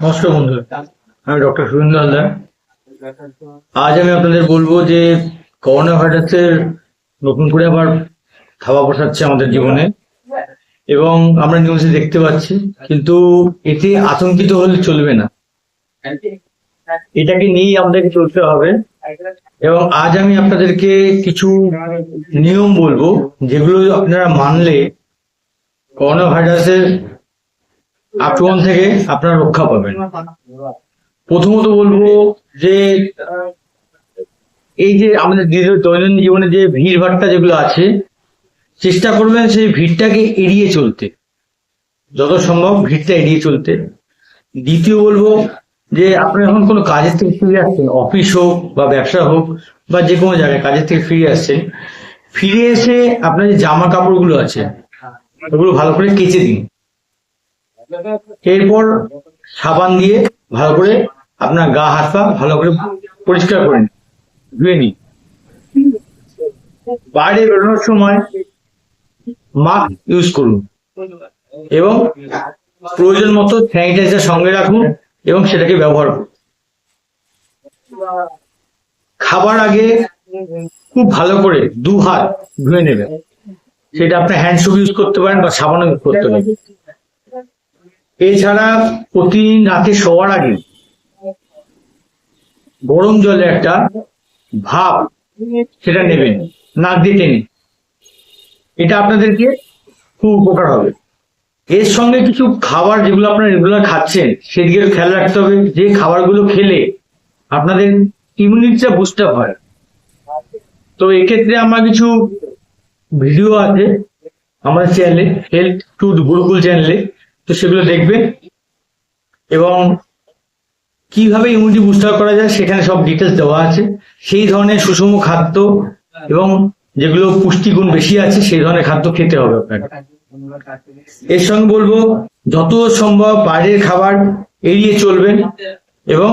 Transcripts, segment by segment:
নমস্কার বন্ধুরা আমি ডক্টর সুরেন্দ্র হালদার। আজ আমি আপনাদের বলব যে করোনা ভাইরাসের নতুন করে আবার থাবা বসাচ্ছে আমাদের জীবনে। এবং আমরা নিউজে দেখতে পাচ্ছি, কিন্তু এতে আতঙ্কিত হলে চলবে না। এটাকে নিয়েই আমাদেরকে চলতে হবে। এবং আজ আমি আপনাদেরকে কিছু নিয়ম বলব, যেগুলো আপনারা মানলে করোনা ভাইরাসের আক্রমণ থেকে আপনারা রক্ষা পাবেন। প্রথমত বলব যে, এই যে আমাদের দৈনন্দিন জীবনে যে ভিড় ভাট্টা যেগুলো আছে, চেষ্টা করবেন সেই ভিড়টাকে এড়িয়ে চলতে। যত সম্ভব ভিড়টা এড়িয়ে চলতে। দ্বিতীয় বলব যে আপনি যখন কোনো কাজের থেকে ফিরে আসছেন অফিস হোক বা ব্যবসা হোক বা যে কোনো জায়গায় কাজের থেকে ফিরে আসছেন ফিরে এসে আপনার যে জামা কাপড়গুলো আছে, ওগুলো ভালো করে কেচে দিন। এরপর সাবান দিয়ে ভালো করে আপনার গা, হাত, পা ভালো করে পরিষ্কার করে নিন, ধুয়ে নিন। বাইরে বেরোনোর সময় মাস্ক ইউজ করুন এবং প্রয়োজন মতো স্যানিটাইজার সঙ্গে রাখুন এবং সেটাকে ব্যবহার করুন। খাবার আগে খুব ভালো করে দু হাত ধুয়ে নেবেন। সেটা আপনি হ্যান্ড সোপ ইউজ করতে পারেন বা সাবানও ইউজ করতে পারেন। এছাড়া প্রতিদিন রাতে শোয়ার আগে গরম জলে একটা ভাব সেটা নেবেন, নাক দিয়ে টেনে। এটা আপনাদেরকে খুব উপকার হবে। এর সঙ্গে কিছু খাবার যেগুলো আপনারা রেগুলার খাচ্ছেন, সেদিকে খেয়াল রাখতে হবে। যে খাবারগুলো খেলে আপনাদের ইমিউনিটিটা আপ হয়। তো এক্ষেত্রে আমার কিছু ভিডিও আছে আমাদের চ্যানেলে হেলথ টু গুরুকুল চ্যানেলে তো সেগুলো দেখবে। এবং কীভাবে ইমিউনিটি বুস্টার করা যায় সেখানে সব ডিটেলস দেওয়া আছে। সেই ধরনের সুষম খাদ্য এবং যেগুলো পুষ্টিগুণ বেশি আছে, সেই ধরনের খাদ্য খেতে হবে আপনাকে। এর সঙ্গে বলব, যত সম্ভব বাইরের খাবার এড়িয়ে চলবেন এবং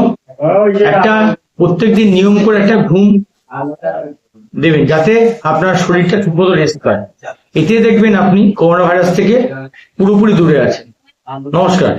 একটা প্রত্যেকদিন নিয়ম করে একটা ঘুম দেবেন, যাতে আপনার শরীরটা ঠিকমতো রেস্ট পায়। এতে দেখবেন আপনি করোনা ভাইরাস থেকে পুরোপুরি দূরে আছেন। নমস্কার।